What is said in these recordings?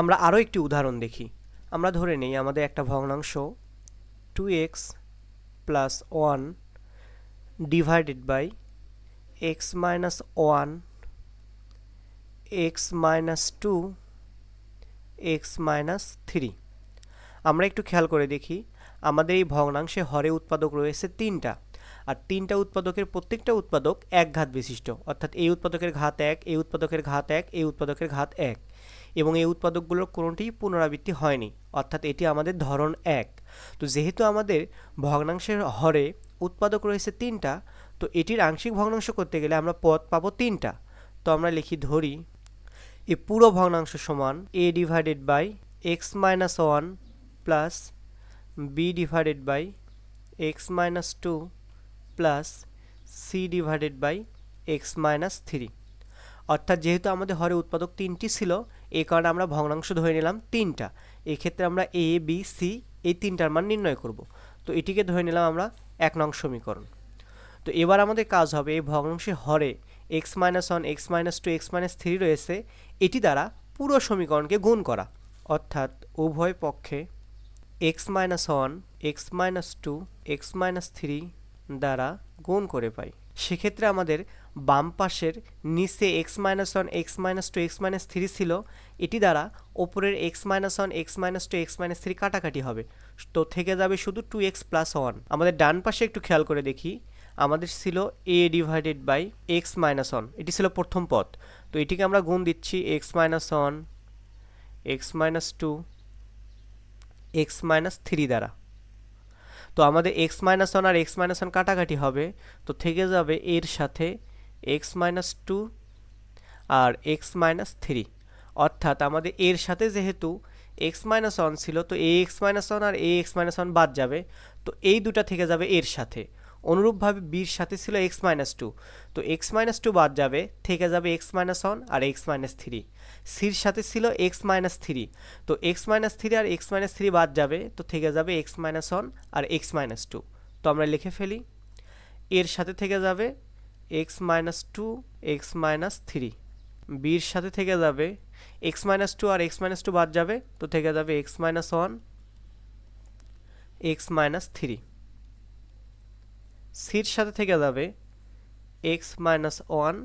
আমরা আরও একটি উদাহরণ দেখি। আমরা ধরে নেই আমাদের একটা ভগ্নাংশ two x plus one divided by x minus one x minus two x minus three আমরা একটু খেয়াল করে দেখি, আমাদের এই ভগ্নাংশে হরে উৎপাদক রয়েছে তিনটা, আর তিনটা উৎপাদকের প্রত্যেকটা উৎপাদক এক ঘাত বিশিষ্ট, অর্থাৎ এই উৎপাদকের ঘাত এক, এই উৎপাদকের ঘাত এক, এই উৎপাদকের ঘাত এক। এবং এই উৎপাদকগুলোর কোনোটিই পুনরাবৃত্তি হয়নি, অর্থাৎ এটি আমাদের ধরন এক। তো যেহেতু আমাদের ভগ্নাংশের হরে উৎপাদক রয়েছে তিনটা, তো এটির আংশিক ভগ্নাংশ করতে গেলে আমরা পদ পাবো তিনটা। তো আমরা লিখি ধরি, এ পুরো ভগ্নাংশ সমান A divided by x minus one plus B divided by x minus two plus C divided by x minus three অর্থাৎ যেহেতু আমাদের হরে উৎপাদক তিনটি ছিল এই কারণে আমরা ভগ্নাংশ ধরে নিলাম তিনটা। এক্ষেত্রে আমরা এ বি সি এই তিনটার মান নির্ণয় করব। তো এটিকে ধরে নিলাম আমরা এক নং সমীকরণ। তো এবার আমাদের কাজ হবে এই ভগ্নাংশে হরে x minus one x minus two x minus three রয়েছে, এটি দ্বারা পুরো সমীকরণকে গুণ করা। অর্থাৎ উভয় পক্ষে x minus one x minus two x minus three দ্বারা গুণ করে পাই। সেক্ষেত্রে আমাদের বাম পাশের নিচে x minus one x minus two x minus three ছিল এটি দ্বারা ওপরের x minus one x minus two x minus three কাটাকাটি হবে তো থেকে যাবে শুধু টু এক্স প্লাস ওয়ান আমাদের ডান পাশে একটু খেয়াল করে দেখি আমাদের ছিল A divided by x minus one এটি ছিল প্রথম পদ তো এটিকে আমরা গুণ দিচ্ছি x minus one x minus two x minus three দ্বারা তো আমাদের এক্স মাইনাস ওয়ান আর এক্স মাইনাস ওয়ান কাটাকাটি হবে, তো থেকে যাবে এর সাথে এক্স মাইনাস টু আর এক্স মাইনাস থ্রি অর্থাৎ আমাদের এর সাথে যেহেতু এক্স মাইনাস ওয়ান ছিল, তো এ এক্স মাইনাস ওয়ান আর এ এক্স মাইনাস ওয়ান বাদ যাবে, তো এই দুটা থেকে যাবে এর সাথে। অনুরূপভাবে বির সাথে ছিল এক্স মাইনাস টু তো এক্স মাইনাস টু বাদ যাবে, থেকে যাবে এক্স মাইনাস ওয়ান আর এক্স মাইনাস থ্রি সির সাথে ছিল এক্স মাইনাস থ্রি তো এক্স মাইনাস থ্রি আর এক্স মাইনাস থ্রি বাদ যাবে তো থেকে যাবে এক্স মাইনাস ওয়ান আর এক্স মাইনাস টু তো আমরা লিখে ফেলি এর সাথে থেকে যাবে x minus two x minus three বির সাথে থেকে যাবে এক্স মাইনাস টু আর এক্স মাইনাস টু বাদ যাবে তো থেকে যাবে x minus one x minus three সির সাথে থেকে যাবে এক্স মাইনাস ওয়ান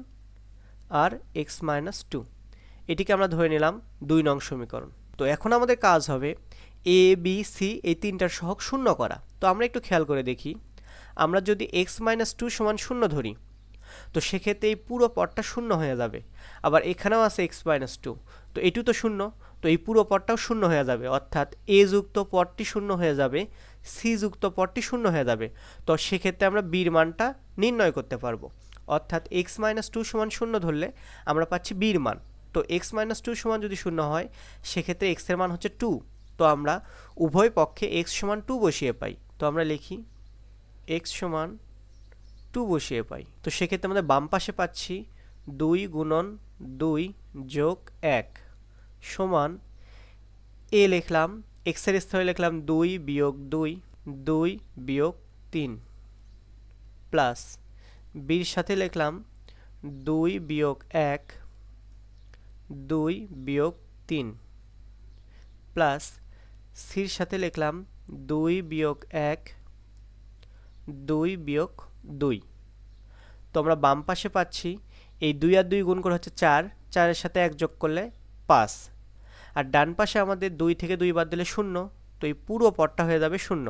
আর এক্স মাইনাস টু এটিকে আমরা ধরে নিলাম দুই নং সমীকরণ। তো এখন আমাদের কাজ হবে এ বি সি এই তিনটার সহগ শূন্য করা। তো আমরা একটু খেয়াল করে দেখি। আমরা যদি এক্স মাইনাস টু সমান শূন্য ধরি, তো সেক্ষেত্রে এই পুরো পটটা শূন্য হয়ে যাবে। আবার এখানেও আছে এক্স মাইনাস টু তো এটিও তো শূন্য, তো এই পুরো পটটাও শূন্য হয়ে যাবে। অর্থাৎ এ যুক্ত পটটি শূন্য হয়ে যাবে সি যুক্ত পটটি শূন্য হয়ে যাবে। তো সেক্ষেত্রে আমরা বির মানটা নির্ণয় করতে পারব। অর্থাৎ এক্স মাইনাস টু সমান শূন্য ধরলে আমরা পাচ্ছি বির মান। তো এক্স মাইনাস টু সমান যদি শূন্য হয়, সেক্ষেত্রে এক্সের মান হচ্ছে টু তো আমরা উভয় পক্ষে এক্স সমান টু বসিয়ে পাই। তো আমরা লিখি এক্স সমান টু বসিয়ে পাই। তো সেক্ষেত্রে আমাদের বাম পাশে পাচ্ছি দুই গুণন দুই যোগ এক সমান এ লিখলাম এক্সের স্থলে লিখলাম দুই বিয়োগ দুই দুই বিয়োগ তিন প্লাস বির সাথে লিখলাম দুই বিয়োগ এক দুই বিয়োগ তিন। প্লাস সির সাথে লিখলাম দুই বিয়োগ এক, দুই বিয়োগ দুই। তো আমরা বাম পাশে পাচ্ছি, এই দুই আর দুই গুণ করে হচ্ছে চার, চারের সাথে এক যোগ করলে পাঁচ। আর ডান পাশে আমাদের দুই থেকে দুই বাদ দিলে শূন্য, তো এই পুরো পদটা হয়ে যাবে শূন্য।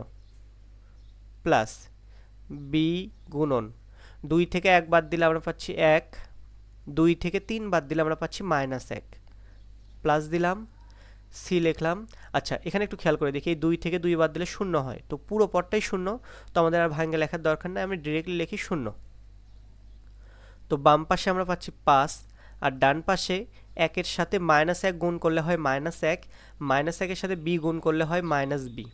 প্লাস বি গুণন, দুই থেকে এক বাদ দিলে আমরা পাচ্ছি এক দুই থেকে তিন বাদ দিলে আমরা পাচ্ছি মাইনাস এক। প্লাস দিলাম সি লিখলাম। আচ্ছা এখানে একটু খেয়াল করে দেখি, এই দুই থেকে দুই বাদ দিলে শূন্য হয়। তো পুরো পদটাই শূন্য, তো আমাদের আর ভাঙ্গে লেখার দরকার নেই, আমি ডিরেক্টলি লিখি শূন্য। তো বাম পাশে আমরা পাচ্ছি পাঁচ, আর ডান পাশে একের সাথে মাইনাস এক গুণ করলে হয় মাইনাস এক মাইনাস একের সাথে বি গুণ করলে হয় মাইনাস বি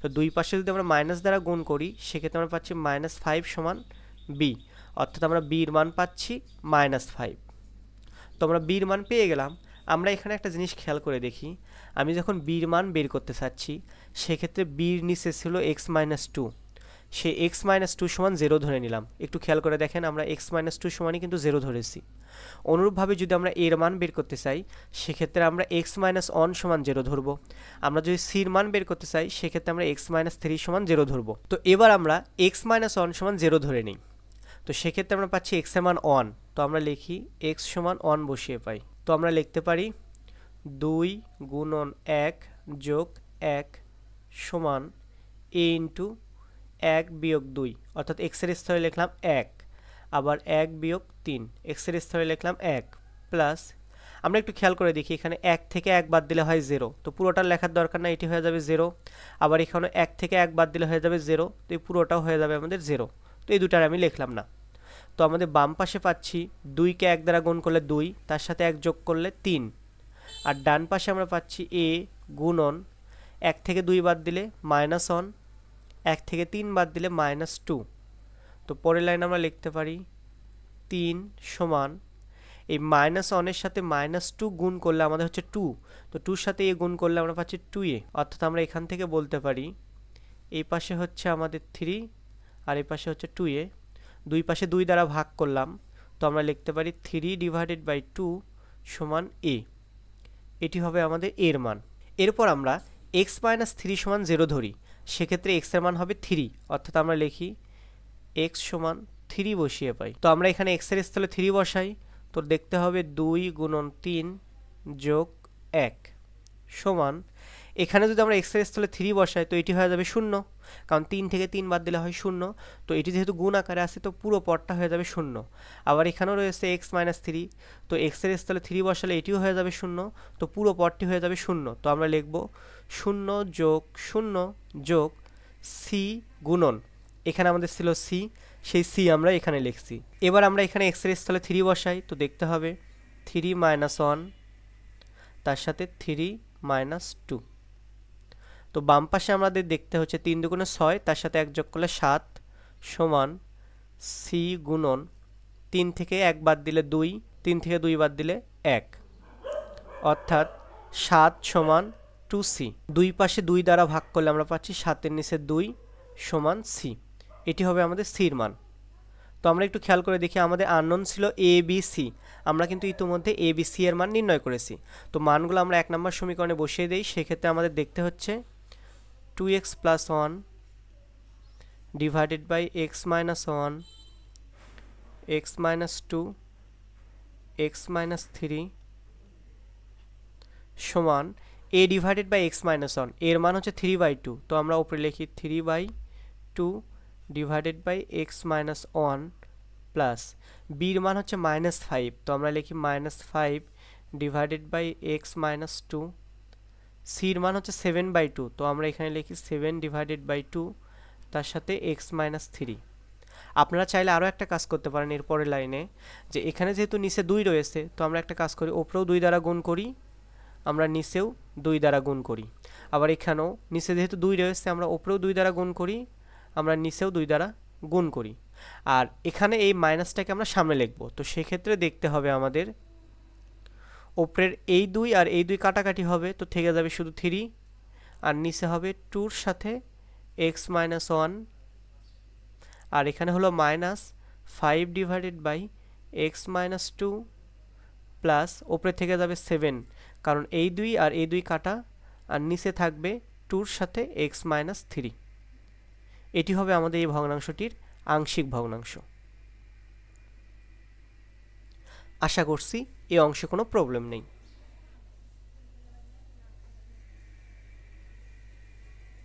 তো দুই পাশে যদি আমরা মাইনাস দ্বারা গুণ করি, সেক্ষেত্রে আমরা পাচ্ছি মাইনাস ফাইভ সমান বি অর্থাৎ আমরা বির মান পাচ্ছি মাইনাস ফাইভ তো আমরা বির মান পেয়ে গেলাম। আমরা এখানে একটা জিনিস খেয়াল করে দেখি। আমি যখন বির মান বের করতে চাচ্ছি, সেক্ষেত্রে বির নিচে ছিল এক্স মাইনাস টু সে এক্স মাইনাস টু সমান জিরো ধরে নিলাম। একটু খেয়াল করে দেখেন, আমরা এক্স মাইনাস টু সমানই কিন্তু জিরো ধরেছি। অনুরূপভাবে যদি আমরা এর মান বের করতে চাই, সেক্ষেত্রে আমরা এক্স মাইনাস ওয়ান সমান জিরো ধরবো। আমরা যদি সির মান বের করতে চাই, সেক্ষেত্রে আমরা এক্স মাইনাস থ্রি সমান জিরো ধরবো। তো এবার আমরা এক্স মাইনাস ওয়ান সমান জিরো ধরে নিই। তো সেক্ষেত্রে আমরা পাচ্ছি এক্সের মান ওয়ান তো আমরা লিখি এক্স সমান ওয়ান বসিয়ে পাই। তো আমরা লিখতে পারি দুই গুণন এক যোগ এক সমান এ ইন্টু এক বিয়োগ দুই, অর্থাৎ এক্সের স্তরে লিখলাম এক, আবার এক বিয়োগ তিন এক্সের স্তরে লিখলাম এক প্লাস আমরা একটু খেয়াল করে দেখি এখানে এক থেকে এক বাদ দিলে হয় জিরো তো পুরোটা লেখার দরকার না এটি হয়ে যাবে জিরো আবার এখানে এক থেকে এক বাদ দিলে হয়ে যাবে জিরো তো এই পুরোটাও হয়ে যাবে আমাদের জিরো তো এই দুটার আমি লিখলাম না। তো আমাদের বাম পাশে পাচ্ছি দুইকে এক দ্বারা গুণ করলে দুই, তার সাথে এক যোগ করলে তিন। আর ডান পাশে আমরা পাচ্ছি এ গুণন, এক থেকে দুই বাদ দিলে মাইনাস ওয়ান এক থেকে তিন বাদ দিলে মাইনাস টু তো পরের লাইন আমরা লিখতে পারি তিন সমান, এই মাইনাস ওয়ানের সাথে মাইনাস টু গুণ করলে আমাদের হচ্ছে টু তো টুর সাথে এ গুণ করলে আমরা পাচ্ছি টু এ। অর্থাৎ আমরা এখান থেকে বলতে পারি এই পাশে হচ্ছে আমাদের থ্রি আর এই পাশে হচ্ছে টু এ। দুই পাশে দুই দ্বারা ভাগ করলাম, তো আমরা লিখতে পারি থ্রি ডিভাইডেড বাই টু সমান এ এটি হবে আমাদের এর মান। এরপর আমরা এক্স মাইনাস থ্রি সমান জিরো ধরি। সেক্ষেত্রে এক্সের মান হবে থ্রি অর্থাৎ আমরা লিখি এক্স সমান থ্রি বসিয়ে পাই। তো আমরা এখানে এক্সের স্থলে থ্রি বসাই, তো দেখতে হবে দুই গুণন তিন যোগ এক সমান এখানে যদি আমরা এক্সের স্থলে থ্রি বসাই, তো এটি হয়ে যাবে শূন্য। কারণ তিন থেকে তিন বাদ দিলে হয় শূন্য। তো এটি যেহেতু গুণ আকারে আসে তো পুরো পটটা হয়ে যাবে শূন্য। আবার এখানেও রয়েছে এক্স মাইনাস থ্রি তো এক্সের স্থলে থ্রি বসালে এটিও হয়ে যাবে শূন্য। তো পুরো পটটি হয়ে যাবে শূন্য। তো আমরা লিখব শূন্য যোগ শূন্য যোগ সি গুণন। এখানে আমাদের ছিল সি সেই সি আমরা এখানে লিখছি। এবার আমরা এখানে এক্সের স্থলে থ্রি বসাই, তো দেখতে হবে থ্রি মাইনাস ওয়ান তার সাথে থ্রি মাইনাস টু তো বাম পাশে আমাদের দেখতে হচ্ছে তিন দুগুণে ছয়, তার সাথে এক যোগ করলে সাত সমান সি গুণন তিন থেকে এক বাদ দিলে দুই, তিন থেকে দুই বাদ দিলে এক। অর্থাৎ সাত সমান টু সি দুই পাশে দুই দ্বারা ভাগ করলে আমরা পাচ্ছি সাতের নিচে দুই সমান সি এটি হবে আমাদের সির মান। তো আমরা একটু খেয়াল করে দেখি, আমাদের আননোন ছিল এ বি সি আমরা কিন্তু ইতিমধ্যে এ বি সি এর মান নির্ণয় করেছি। তো মানগুলো আমরা এক নম্বর সমীকরণে বসিয়ে দিই, সেক্ষেত্রে আমাদের দেখতে হচ্ছে two x plus one divided by x minus one x minus two x minus three সমান A divided by x minus ওয়ানের মান হচ্ছে থ্রি বাই টু তো আমরা উপরে লিখি three by two divided by x minus one plus বির মান হচ্ছে মাইনাস ফাইভ তো আমরা লিখি minus five divided by x minus two সির মান হচ্ছে সেভেন বাই টু তো আমরা এখানে লিখি সেভেন ডিভাইডেড বাই টু তার সাথে এক্স মাইনাস থ্রি আপনারা চাইলে আরও একটা কাজ করতে পারেন এর পরের লাইনে, যে এখানে যেহেতু নিচে দুই রয়েছে, তো আমরা একটা কাজ করি, ওপরেও দুই দ্বারা গুণ করি, আমরা নিচেও দুই দ্বারা গুণ করি। আবার এখানেও নিচে যেহেতু দুই রয়েছে, আমরা ওপরেও দুই দ্বারা গুণ করি, আমরা নিচেও দুই দ্বারা গুণ করি। আর এখানে এই মাইনাসটাকে আমরা সামনে লিখব, তো সেক্ষেত্রে দেখতে হবে আমাদের ওপরের এই দুই আর এই দুই কাটাকাটি হবে, তো থেকে যাবে শুধু থ্রি আর নিচে হবে টুর সাথে এক্স মাইনাস ওয়ান আর এখানে হলো minus five divided by x minus two plus ওপরে থেকে যাবে সেভেন কারণ এই দুই আর এই দুই কাটা, আর নিচে থাকবে টুর সাথে এক্স মাইনাস থ্রি এটি হবে আমাদের এই ভগ্নাংশটির আংশিক ভগ্নাংশ। আশা করছি এই অংশে কোনো প্রবলেম নেই।